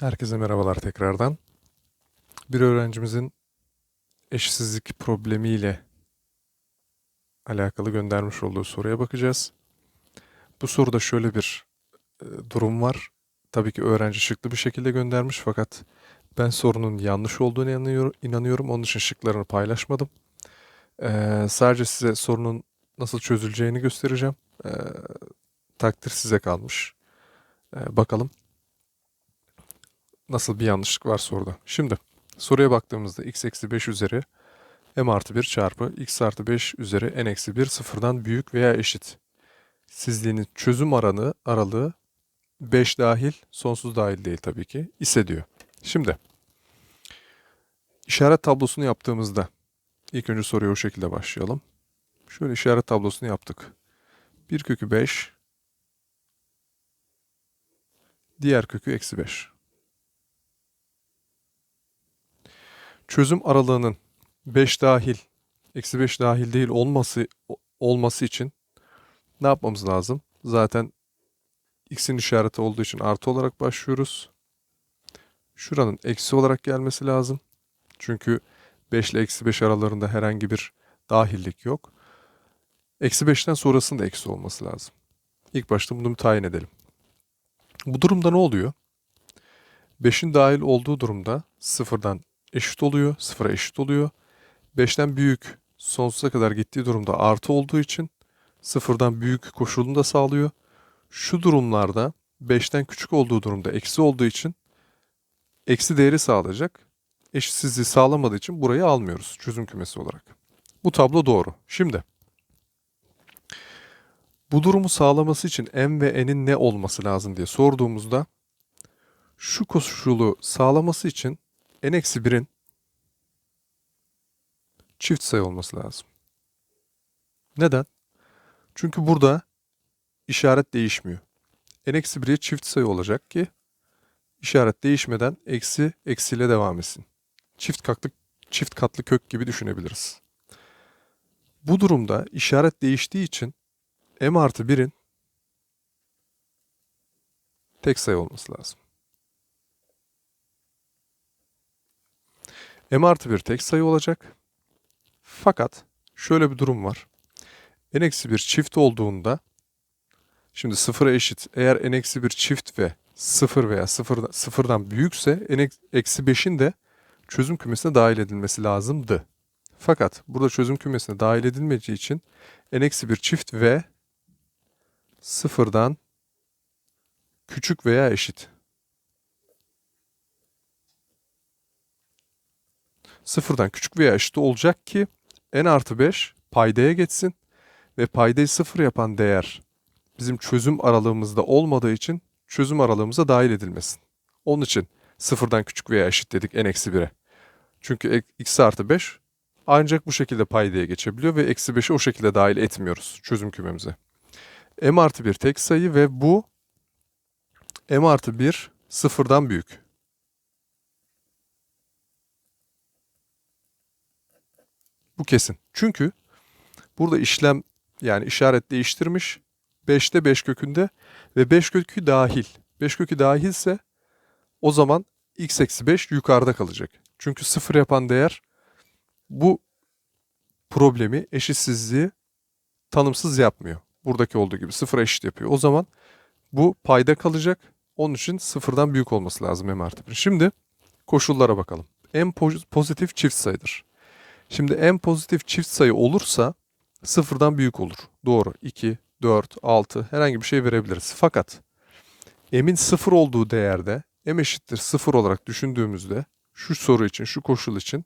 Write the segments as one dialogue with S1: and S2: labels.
S1: Herkese merhabalar tekrardan. Bir öğrencimizin eşitsizlik problemiyle alakalı göndermiş olduğu soruya bakacağız. Bu soruda şöyle bir e, durum var. Tabii ki öğrenci şıklı bir şekilde göndermiş fakat ben sorunun yanlış olduğunu inanıyor- inanıyorum. Onun için şıklarını paylaşmadım. Ee, sadece size sorunun nasıl çözüleceğini göstereceğim. Ee, takdir size kalmış. Ee, bakalım nasıl bir yanlışlık var soruda. Şimdi soruya baktığımızda x eksi 5 üzeri m artı 1 çarpı x artı 5 üzeri n eksi 1 sıfırdan büyük veya eşit. Sizliğinin çözüm aranı, aralığı 5 dahil, sonsuz dahil değil tabii ki, ise diyor. Şimdi işaret tablosunu yaptığımızda ilk önce soruya o şekilde başlayalım. Şöyle işaret tablosunu yaptık. 1 kökü 5, diğer kökü eksi 5. çözüm aralığının 5 dahil, eksi 5 dahil değil olması olması için ne yapmamız lazım? Zaten x'in işareti olduğu için artı olarak başlıyoruz. Şuranın eksi olarak gelmesi lazım. Çünkü 5 ile eksi 5 aralarında herhangi bir dahillik yok. Eksi 5'ten sonrasında eksi olması lazım. İlk başta bunu tayin edelim. Bu durumda ne oluyor? 5'in dahil olduğu durumda sıfırdan eşit oluyor. Sıfıra eşit oluyor. 5'ten büyük sonsuza kadar gittiği durumda artı olduğu için sıfırdan büyük koşulunu da sağlıyor. Şu durumlarda 5'ten küçük olduğu durumda eksi olduğu için eksi değeri sağlayacak. Eşitsizliği sağlamadığı için burayı almıyoruz çözüm kümesi olarak. Bu tablo doğru. Şimdi bu durumu sağlaması için m ve n'in ne olması lazım diye sorduğumuzda şu koşulu sağlaması için n-1'in çift sayı olması lazım. Neden? Çünkü burada işaret değişmiyor. n-1'e çift sayı olacak ki işaret değişmeden eksi eksiyle devam etsin. Çift katlı, çift katlı kök gibi düşünebiliriz. Bu durumda işaret değiştiği için m artı 1'in tek sayı olması lazım. M artı 1 tek sayı olacak. Fakat şöyle bir durum var. n eksi 1 çift olduğunda şimdi sıfıra eşit. Eğer n eksi 1 çift ve 0 veya 0, sıfırdan büyükse n eksi 5'in de çözüm kümesine dahil edilmesi lazımdı. Fakat burada çözüm kümesine dahil edilmeyeceği için n eksi 1 çift ve sıfırdan küçük veya eşit. Sıfırdan küçük veya eşit olacak ki n artı 5 paydaya geçsin ve paydayı sıfır yapan değer bizim çözüm aralığımızda olmadığı için çözüm aralığımıza dahil edilmesin. Onun için sıfırdan küçük veya eşit dedik n eksi 1'e. Çünkü x artı 5 ancak bu şekilde paydaya geçebiliyor ve eksi 5'i o şekilde dahil etmiyoruz çözüm kümemize. m artı 1 tek sayı ve bu m artı 1 sıfırdan büyük. Bu kesin. Çünkü burada işlem yani işaret değiştirmiş. 5'te 5 kökünde ve 5 kökü dahil. 5 kökü dahilse o zaman x eksi 5 yukarıda kalacak. Çünkü sıfır yapan değer bu problemi, eşitsizliği tanımsız yapmıyor. Buradaki olduğu gibi sıfıra eşit yapıyor. O zaman bu payda kalacak. Onun için sıfırdan büyük olması lazım m artı 1. Şimdi koşullara bakalım. m pozitif çift sayıdır. Şimdi en pozitif çift sayı olursa sıfırdan büyük olur. Doğru. 2, 4, 6 herhangi bir şey verebiliriz. Fakat m'in sıfır olduğu değerde m eşittir sıfır olarak düşündüğümüzde şu soru için, şu koşul için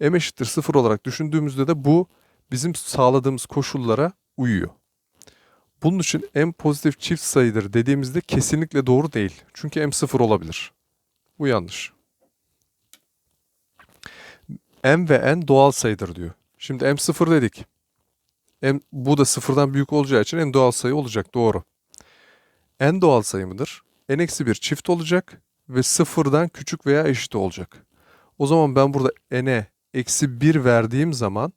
S1: m eşittir sıfır olarak düşündüğümüzde de bu bizim sağladığımız koşullara uyuyor. Bunun için m pozitif çift sayıdır dediğimizde kesinlikle doğru değil. Çünkü m sıfır olabilir. Bu yanlış m ve n doğal sayıdır diyor. Şimdi m sıfır dedik. M, bu da sıfırdan büyük olacağı için n doğal sayı olacak. Doğru. n doğal sayı mıdır? n eksi 1 çift olacak ve sıfırdan küçük veya eşit olacak. O zaman ben burada n'e eksi 1 verdiğim zaman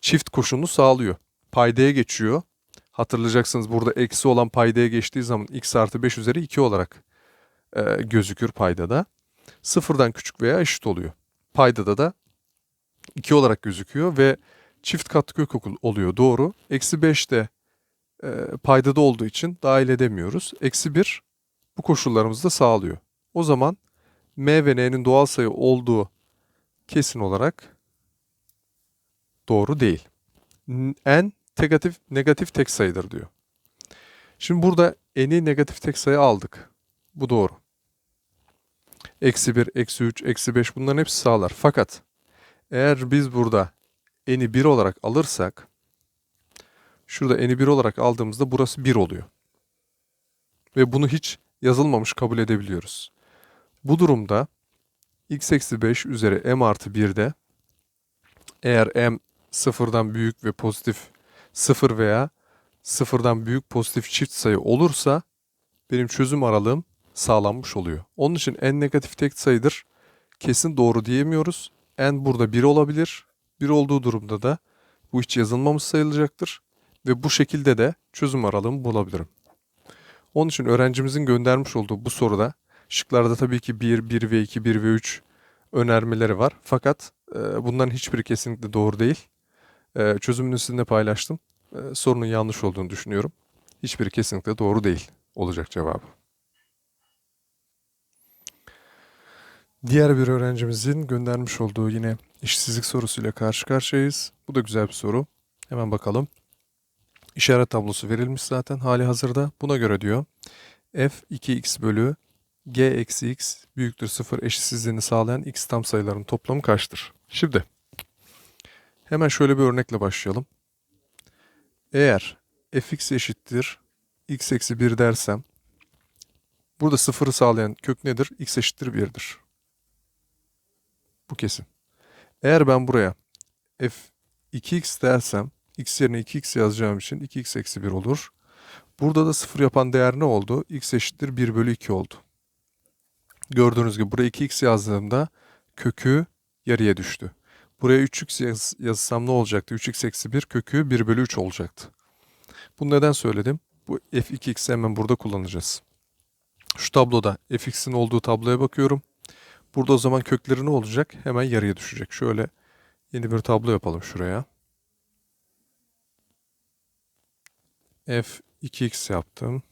S1: çift koşulunu sağlıyor. Paydaya geçiyor. Hatırlayacaksınız burada eksi olan paydaya geçtiği zaman x artı 5 üzeri 2 olarak e, gözükür paydada. Sıfırdan küçük veya eşit oluyor. Paydada da 2 olarak gözüküyor ve çift katlı kök okul- oluyor doğru. Eksi 5 de e, paydada olduğu için dahil edemiyoruz. Eksi 1 bu koşullarımızı da sağlıyor. O zaman m ve n'nin doğal sayı olduğu kesin olarak doğru değil. N negatif, negatif tek sayıdır diyor. Şimdi burada n'i negatif tek sayı aldık. Bu doğru. Eksi 1, eksi 3, eksi 5 bunların hepsi sağlar. Fakat eğer biz burada n'i 1 olarak alırsak şurada n'i 1 olarak aldığımızda burası 1 oluyor. Ve bunu hiç yazılmamış kabul edebiliyoruz. Bu durumda x eksi 5 üzeri m artı 1'de eğer m sıfırdan büyük ve pozitif 0 veya sıfırdan büyük pozitif çift sayı olursa benim çözüm aralığım sağlanmış oluyor. Onun için n negatif tek sayıdır. Kesin doğru diyemiyoruz. n burada 1 olabilir. 1 olduğu durumda da bu hiç yazılmamış sayılacaktır. Ve bu şekilde de çözüm aralığımı bulabilirim. Onun için öğrencimizin göndermiş olduğu bu soruda şıklarda tabii ki 1, 1 ve 2, 1 ve 3 önermeleri var. Fakat e, bunların hiçbiri kesinlikle doğru değil. E, çözümünü sizinle paylaştım. E, sorunun yanlış olduğunu düşünüyorum. Hiçbiri kesinlikle doğru değil olacak cevabı. Diğer bir öğrencimizin göndermiş olduğu yine işsizlik sorusuyla karşı karşıyayız. Bu da güzel bir soru. Hemen bakalım. İşaret tablosu verilmiş zaten hali hazırda. Buna göre diyor f 2x bölü g eksi x büyüktür 0 eşitsizliğini sağlayan x tam sayıların toplamı kaçtır? Şimdi hemen şöyle bir örnekle başlayalım. Eğer fx eşittir x eksi 1 dersem burada sıfırı sağlayan kök nedir? x eşittir 1'dir. Bu kesin. Eğer ben buraya f 2x dersem x yerine 2x yazacağım için 2x eksi 1 olur. Burada da sıfır yapan değer ne oldu? x eşittir 1 bölü 2 oldu. Gördüğünüz gibi buraya 2x yazdığımda kökü yarıya düştü. Buraya 3x yaz, yazsam ne olacaktı? 3x eksi 1 kökü 1 bölü 3 olacaktı. Bunu neden söyledim? Bu f2x'i hemen burada kullanacağız. Şu tabloda fx'in olduğu tabloya bakıyorum. Burada o zaman kökleri ne olacak? Hemen yarıya düşecek. Şöyle yeni bir tablo yapalım şuraya. f 2x yaptım.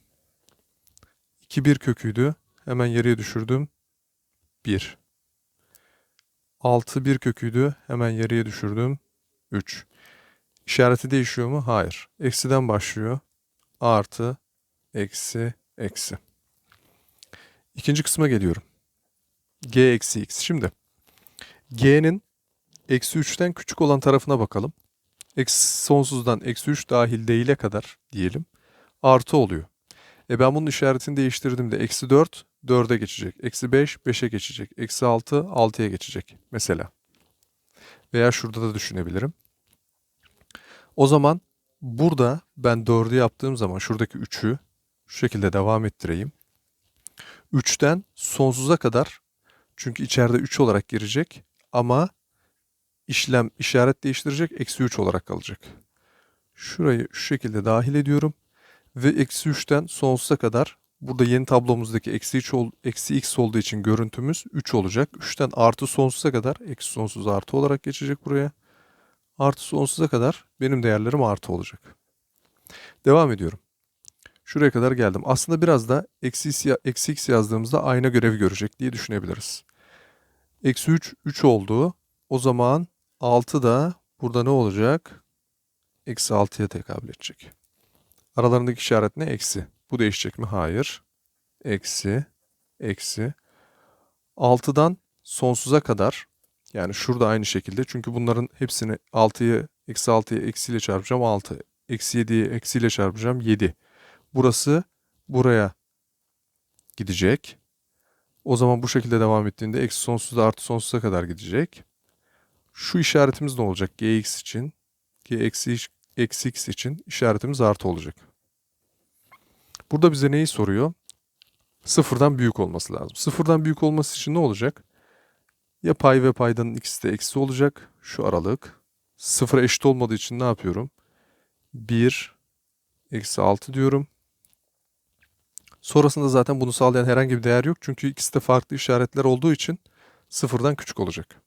S1: 2 1 köküydü. Hemen yarıya düşürdüm. 1. 6 1 köküydü. Hemen yarıya düşürdüm. 3. İşareti değişiyor mu? Hayır. Eksiden başlıyor. Artı, eksi, eksi. İkinci kısma geliyorum. G eksi x. Şimdi g'nin eksi 3'ten küçük olan tarafına bakalım. Eksi sonsuzdan eksi 3 dahil değile kadar diyelim. Artı oluyor. E ben bunun işaretini değiştirdiğimde eksi 4 4'e geçecek. Eksi 5 5'e geçecek. Eksi 6 6'ya geçecek mesela. Veya şurada da düşünebilirim. O zaman burada ben 4'ü yaptığım zaman şuradaki 3'ü şu şekilde devam ettireyim. 3'ten sonsuza kadar çünkü içeride 3 olarak girecek ama işlem işaret değiştirecek eksi 3 olarak kalacak. Şurayı şu şekilde dahil ediyorum ve eksi 3'ten sonsuza kadar burada yeni tablomuzdaki eksi, 3 ol, eksi x olduğu için görüntümüz 3 olacak. 3'ten artı sonsuza kadar eksi sonsuz artı olarak geçecek buraya. Artı sonsuza kadar benim değerlerim artı olacak. Devam ediyorum. Şuraya kadar geldim. Aslında biraz da eksi, x yazdığımızda ayna görevi görecek diye düşünebiliriz. Eksi 3, 3 oldu. O zaman 6 da burada ne olacak? Eksi 6'ya tekabül edecek. Aralarındaki işaret ne? Eksi. Bu değişecek mi? Hayır. Eksi, eksi. 6'dan sonsuza kadar yani şurada aynı şekilde çünkü bunların hepsini 6'yı eksi 6'yı eksiyle çarpacağım 6. Eksi 7'yi eksiyle çarpacağım 7. Burası buraya gidecek. O zaman bu şekilde devam ettiğinde eksi sonsuzda artı sonsuza kadar gidecek. Şu işaretimiz ne olacak? gx için. g eksi, x için işaretimiz artı olacak. Burada bize neyi soruyor? Sıfırdan büyük olması lazım. Sıfırdan büyük olması için ne olacak? Ya pay ve paydanın ikisi de eksi olacak. Şu aralık. Sıfıra eşit olmadığı için ne yapıyorum? 1 eksi 6 diyorum. Sonrasında zaten bunu sağlayan herhangi bir değer yok. Çünkü ikisi de farklı işaretler olduğu için sıfırdan küçük olacak.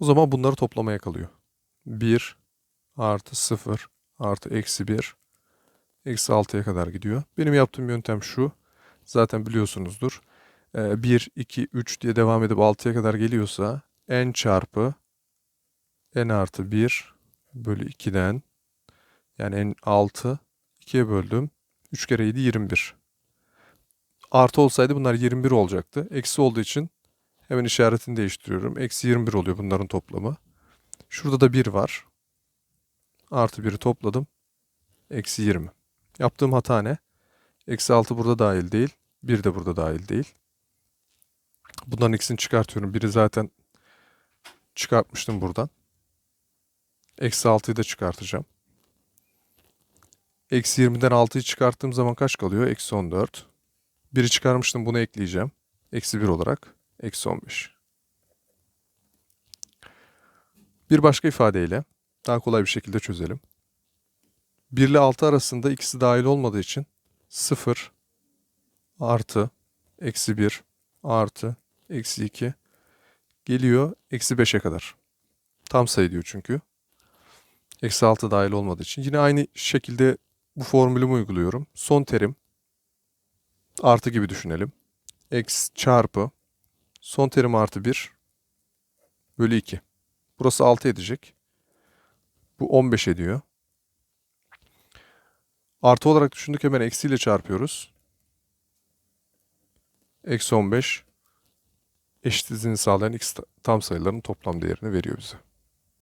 S1: O zaman bunları toplamaya kalıyor. 1 artı 0 artı eksi 1 eksi 6'ya kadar gidiyor. Benim yaptığım yöntem şu. Zaten biliyorsunuzdur. Ee, 1, 2, 3 diye devam edip 6'ya kadar geliyorsa n çarpı n artı 1 bölü 2'den yani n 6 2'ye böldüm. 3 kere 7 21. Artı olsaydı bunlar 21 olacaktı. Eksi olduğu için hemen işaretini değiştiriyorum. Eksi 21 oluyor bunların toplamı. Şurada da 1 var. Artı 1'i topladım. Eksi 20. Yaptığım hata ne? Eksi 6 burada dahil değil. 1 de burada dahil değil. Bunların ikisini çıkartıyorum. Biri zaten çıkartmıştım buradan. Eksi 6'yı da çıkartacağım. Eksi 20'den 6'yı çıkarttığım zaman kaç kalıyor? Eksi 14. Biri çıkarmıştım bunu ekleyeceğim. Eksi 1 olarak. Eksi 15. Bir başka ifadeyle daha kolay bir şekilde çözelim. 1 ile 6 arasında ikisi dahil olmadığı için 0 artı eksi 1 artı eksi 2 geliyor eksi 5'e kadar. Tam sayı diyor çünkü. Eksi 6 dahil olmadığı için. Yine aynı şekilde bu formülümü uyguluyorum. Son terim artı gibi düşünelim. X çarpı son terim artı 1 bölü 2. Burası 6 edecek. Bu 15 ediyor. Artı olarak düşündük hemen eksiyle çarpıyoruz. Eksi 15 eşitsizliğini sağlayan x tam sayıların toplam değerini veriyor bize.